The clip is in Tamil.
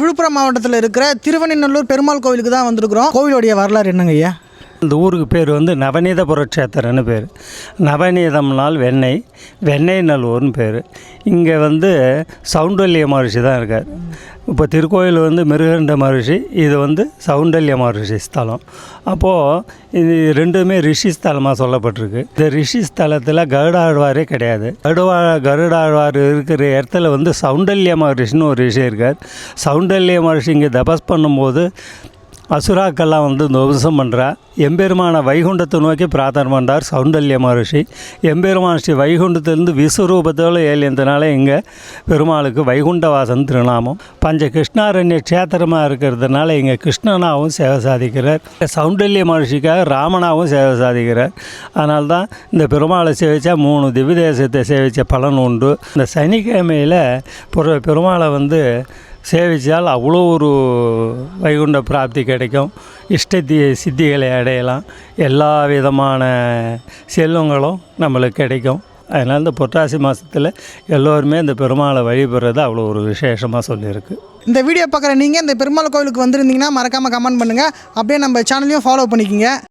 விழுப்புரம் மாவட்டத்தில் இருக்கிற திருவணிநல்லூர் பெருமாள் கோவிலுக்கு தான் வந்திருக்கிறோம். கோவிலுடைய வரலாறு என்னங்க ஐயா? இந்த ஊருக்கு பேர் வந்து நவநீத புரட்சேத்திரன்னு பேர். நவநீதம்னால் வெண்ணெய் வெண்ணெய் நல்லூர்னு பேர். இங்கே வந்து சவுண்டல்ய மகர்ஷி தான் இருக்கார். இப்போ திருக்கோயில் வந்து மிருகண்ட மகர்ஷி இது வந்து சவுண்டல்ய மகர்ஷி ஸ்தலம். அப்போது இது ரெண்டுமே ரிஷி ஸ்தலமாக சொல்லப்பட்டிருக்கு. இந்த ரிஷி ஸ்தலத்தில் கருடாழ்வாரே கிடையாது. கருடா கருடாழ்வார் இருக்கிற இடத்துல வந்து சவுண்டல்ய மகர்ஷின்னு ஒரு ரிஷி இருக்கார். சவுண்டல்ய மகர்ஷி இங்கே தபஸ் பண்ணும்போது அசுராக்கெல்லாம் வந்து துவம்சம் பண்ணுறா எம்பெருமான வைகுண்டத்தை நோக்கி பிரார்த்தனை பண்ணுறார் சௌண்டல்ய மகர்ஷி. எம்பெருமான் ஸ்ரீ வைகுண்டத்திலிருந்து விஸ்வரூபத்தோடு ஏழியந்தனால இங்கே பெருமாளுக்கு வைகுண்டவாசன் திருநாமம். பஞ்ச கிருஷ்ணாரண்ய க்ஷேத்திரமாக இருக்கிறதுனால இங்கே கிருஷ்ணனாகவும் சேவை சாதிக்கிறார். சௌண்டல்ய மகர்ஷிக்காக ராமனாகவும் சேவை சாதிக்கிறார். அதனால தான் இந்த பெருமாளை சேவித்தா மூணு திவ்ய தேசத்தை சேவித்த பலன் உண்டு. இந்த சனிக்கிழமையில் பெரு பெருமாளை வந்து சேவித்தால் அவ்வளோ ஒரு வைகுண்ட பிராப்தி கிடைக்கும். இஷ்டத்தி சித்திகளை அடையலாம். எல்லா விதமான செல்வங்களும் நம்மளுக்கு கிடைக்கும். அதனால் இந்த புரட்டாசி மாதத்தில் எல்லோருமே இந்த பெருமாளை வழிபடுறது அவ்வளோ ஒரு விசேஷமாக சொல்லியிருக்கு. இந்த வீடியோ பார்க்குற நீங்கள் இந்த பெருமாள் கோவிலுக்கு வந்திருந்தீங்கன்னா மறக்காமல் கமெண்ட் பண்ணுங்கள் அப்படியே நம்ம சேனலையும் ஃபாலோ பண்ணிக்கோங்க.